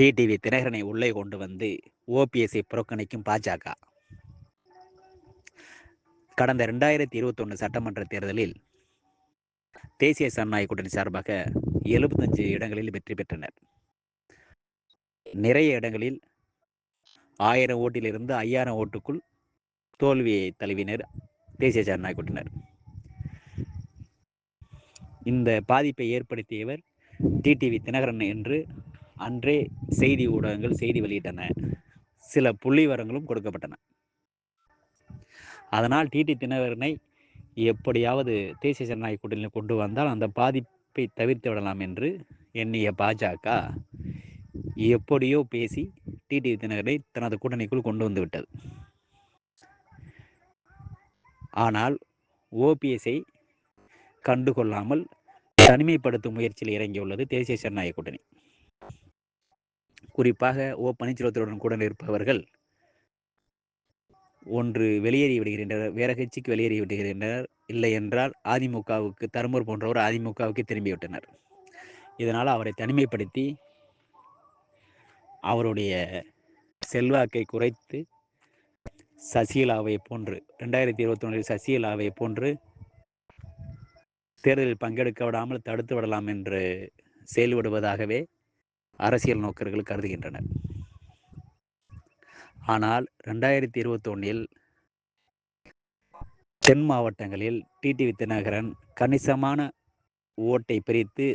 TTV தினகரனை உள்ளே கொண்டு வந்து ஓபிஎஸ்ஐ புறக்கணிக்கும் பாஜக. கடந்த ரெண்டாயிரத்தி இருபத்தொன்று சட்டமன்ற தேர்தலில் தேசிய சனநாயக கூட்டணி சார்பாக எழுபத்தஞ்சு இடங்களில் வெற்றி பெற்றனர். நிறைய இடங்களில் ஆயிரம் ஓட்டிலிருந்து ஐயாயிரம் ஓட்டுக்குள் தோல்வியை தழுவினர் தேசிய ஜனநாயக கூட்டினர் இந்த பாதிப்பை ஏற்படுத்தியவர் டிடிவி தினகரன் என்று அன்றே செய்தி ஊடகங்கள் செய்தி வெளியிட்டன. சில புள்ளிவரங்களும் கொடுக்கப்பட்டன. அதனால் டிடி தினகரனை எப்படியாவது தேசிய ஜனநாயக கூட்டணியில் கொண்டு வந்தால் அந்த பாதிப்பை தவிர்த்து விடலாம் என்று எண்ணிய பாஜக எப்படியோ பேசி டிடி தினகரை தனது கூட்டணிக்குள் கொண்டு வந்து விட்டது. ஆனால் ஓபிஎஸ்ஐ கண்டுகொள்ளாமல் தனிமைப்படுத்தும் முயற்சியில் இறங்கியுள்ளது தேசிய ஜனநாயக கூட்டணி. குறிப்பாக ஓ பன்னீர்செல்வத்துடன் கூட இருப்பவர்கள் ஒன்று வெளியேறி விடுகின்றனர். வேற கட்சிக்கு வெளியேறி விடுகின்றனர். இல்லை என்றால் அதிமுகவுக்கு தருமூர் போன்றவர் அதிமுகவுக்கு திரும்பிவிட்டனர் இதனால் அவரை தனிமைப்படுத்தி அவருடைய செல்வாக்கை குறைத்து சசிகலாவை போன்று ரெண்டாயிரத்தி இருபத்தி ஒன்றில் சசிகலாவை போன்று தேர்தலில் பங்கெடுக்க விடாமல் தடுத்து விடலாம் என்று செயல்படுவதாகவே அரசியல் நோக்கர்கள் கருதுகின்றனர். ஆனால் ரெண்டாயிரத்தி இருபத்தொன்னில் தென் மாவட்டங்களில் டிடிவி தினகரன் கணிசமான ஓட்டை பிரித்து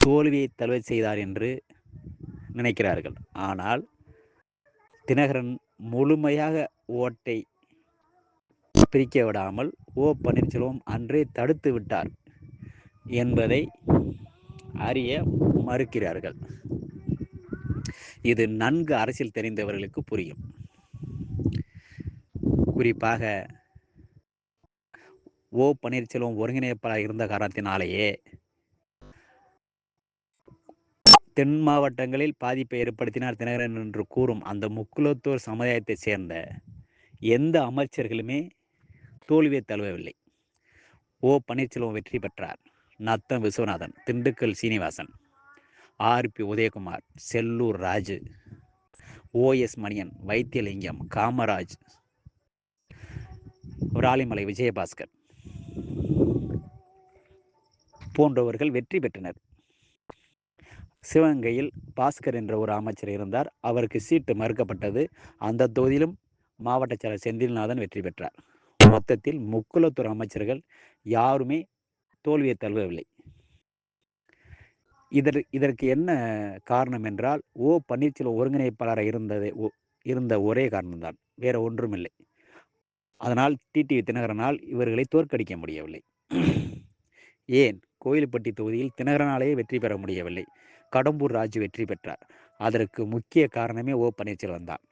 தோல்வியை தழுவ செய்தார் என்று நினைக்கிறார்கள். ஆனால் தினகரன் முழுமையாக ஓட்டை பிரிக்க விடாமல் ஓ பன்னீர்செல்வம் அன்றே தடுத்து விட்டார் என்பதை அறிய மறுக்கிறார்கள். இது நன்கு அரசியல் தெரிந்தவர்களுக்கு புரியும். குறிப்பாக ஓ. பன்னீர்செல்வம் ஒருங்கிணைப்பாளர் இருந்த காரணத்தினாலேயே தென் மாவட்டங்களில் பாதிப்பை ஏற்படுத்தினார் தினகரன் என்று கூறும் அந்த முக்குலத்தோர் சமுதாயத்தை சேர்ந்த எந்த அமைச்சர்களுமே தோல்வியை தழுவவில்லை. ஓ. பன்னீர்செல்வம் வெற்றி பெற்றார். நத்தம் விஸ்வநாதன் திண்டுக்கல் சீனிவாசன். ஆர்பி உதயகுமார் செல்லூர் ராஜு ஓஎஸ் மணியன் வைத்தியலிங்கம் காமராஜ் விராலிமலை விஜயபாஸ்கர் போன்றவர்கள் வெற்றி பெற்றனர். சிவகங்கையில் பாஸ்கர் என்ற ஒரு அமைச்சர் இருந்தார். அவருக்கு சீட்டு மறுக்கப்பட்டது. அந்த தொகுதியிலும் மாவட்ட செயலர் செந்தில்நாதன் வெற்றி பெற்றார். மொத்தத்தில் முக்குளத்துறை அமைச்சர்கள் யாருமே தோல்வியை தழுவவில்லை. இதற்கு இதற்கு என்ன காரணம் என்றால் ஓ பன்னீர்செல்வம் ஒருங்கிணைப்பாளராக இருந்தது இருந்த ஒரே காரணம்தான் வேற ஒன்றும் இல்லை அதனால் டிடிவி தினகரனால் இவர்களை தோற்கடிக்க முடியவில்லை. ஏன்? கோயில்பட்டி தொகுதியில் தினகரனாலேயே வெற்றி பெற முடியவில்லை. கடம்பூர் ராஜு வெற்றி பெற்றார். அதற்கு முக்கிய காரணமே ஓ பன்னீர்செல்வம் தான்.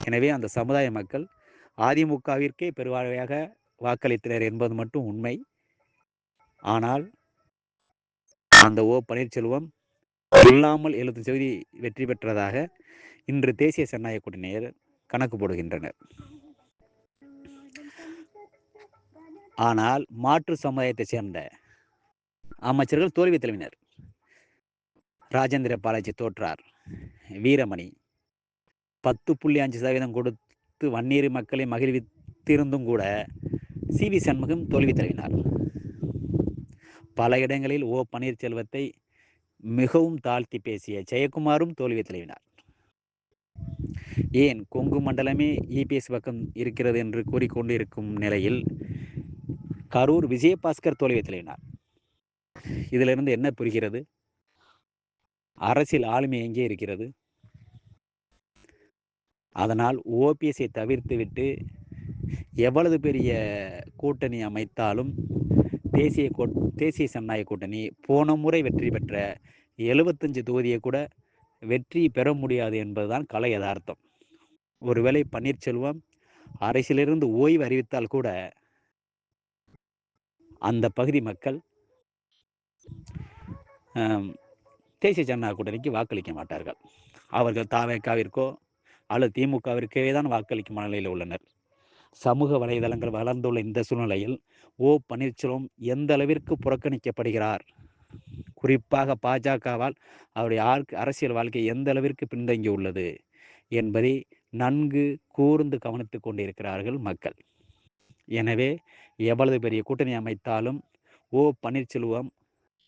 எனவே அந்த சமுதாய மக்கள் அதிமுகவிற்கே பெருவாழ்வையாக வாக்களித்தனர் என்பது மட்டும் உண்மை. ஆனால் அந்த ஓ பன்னீர்செல்வம் இல்லாமல் எழுபத்தஞ்சு தொகுதி வெற்றி பெற்றதாக இன்று தேசிய ஜனநாயக கூட்டணியர் கணக்கு போடுகின்றனர். ஆனால் மாற்று சமுதாயத்தை சேர்ந்த அமைச்சர்கள் தோல்வி தழுவினர். ராஜேந்திர பாலாஜி தோற்றார். வீரமணி பத்து புள்ளி அஞ்சு சதவீதம் கொடுத்து வன்னீர் மக்களை மகிழ்வித்திருந்தும் கூட சி வி சண்முகம் தோல்வி தழுவினார். பல இடங்களில் ஓ. பன்னீர்செல்வத்தை மிகவும் தாழ்த்தி பேசிய ஜெயக்குமாரும் தோல்வி தழுவினார். ஏன் கொங்கு மண்டலமே இபிஎஸ் பக்கம் இருக்கிறது என்று கூறிக்கொண்டு இருக்கும் நிலையில் கரூர் விஜயபாஸ்கர் தோல்வி தழுவினார். இதிலிருந்து என்ன புரிகிறது? அரசியல் ஆளுமை எங்கே இருக்கிறது? அதனால் ஓபிஎஸை தவிர்த்து விட்டு எவ்வளவு பெரிய கூட்டணி அமைத்தாலும் தேசிய தேசிய ஜனநாயக கூட்டணி போன முறை வெற்றி பெற்ற எழுபத்தஞ்சு தொகுதியை கூட வெற்றி பெற முடியாது என்பதுதான் கலை யதார்த்தம். ஒருவேளை பன்னீர்செல்வம் அரசியலிருந்து ஓய்வு அறிவித்தால் கூட அந்த பகுதி மக்கள் தேசிய ஜனநாயக கூட்டணிக்கு வாக்களிக்க மாட்டார்கள். அவர்கள் தாவேக்காவிற்கோ அல்லது திமுகவிற்கே தான் வாக்களிக்கும் மனநிலையில் உள்ளனர். சமூக வலைதளங்கள் வளர்ந்துள்ள இந்த சூழ்நிலையில் ஓ பன்னீர்செல்வம் எந்த அளவிற்கு புறக்கணிக்கப்படுகிறார்? குறிப்பாக பாஜகவால் அவருடைய ஆர்க் அரசியல் வாழ்க்கை எந்த அளவிற்கு பின்தங்கி உள்ளது என்பதை நன்கு கூர்ந்து கவனித்து கொண்டிருக்கிறார்கள் மக்கள். எனவே எவ்வளவு பெரிய கூட்டணி அமைத்தாலும் ஓ பன்னீர்செல்வம்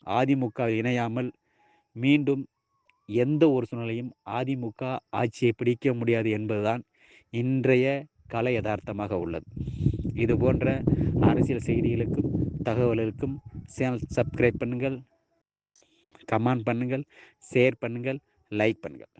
அதிமுக இணையாமல் மீண்டும் எந்த ஒரு சூழ்நிலையும் அதிமுக ஆட்சியை பிடிக்க முடியாது என்பதுதான் இன்றைய கல யதார்த்தமாக உள்ளது. இது போன்ற அரசியல் செய்திகளுக்கும் தகவல்களுக்கும் சேனல் சப்ஸ்கிரைப் பண்ணுங்கள் கமெண்ட் பண்ணுங்கள் ஷேர் பண்ணுங்கள் லைக் பண்ணுங்கள்.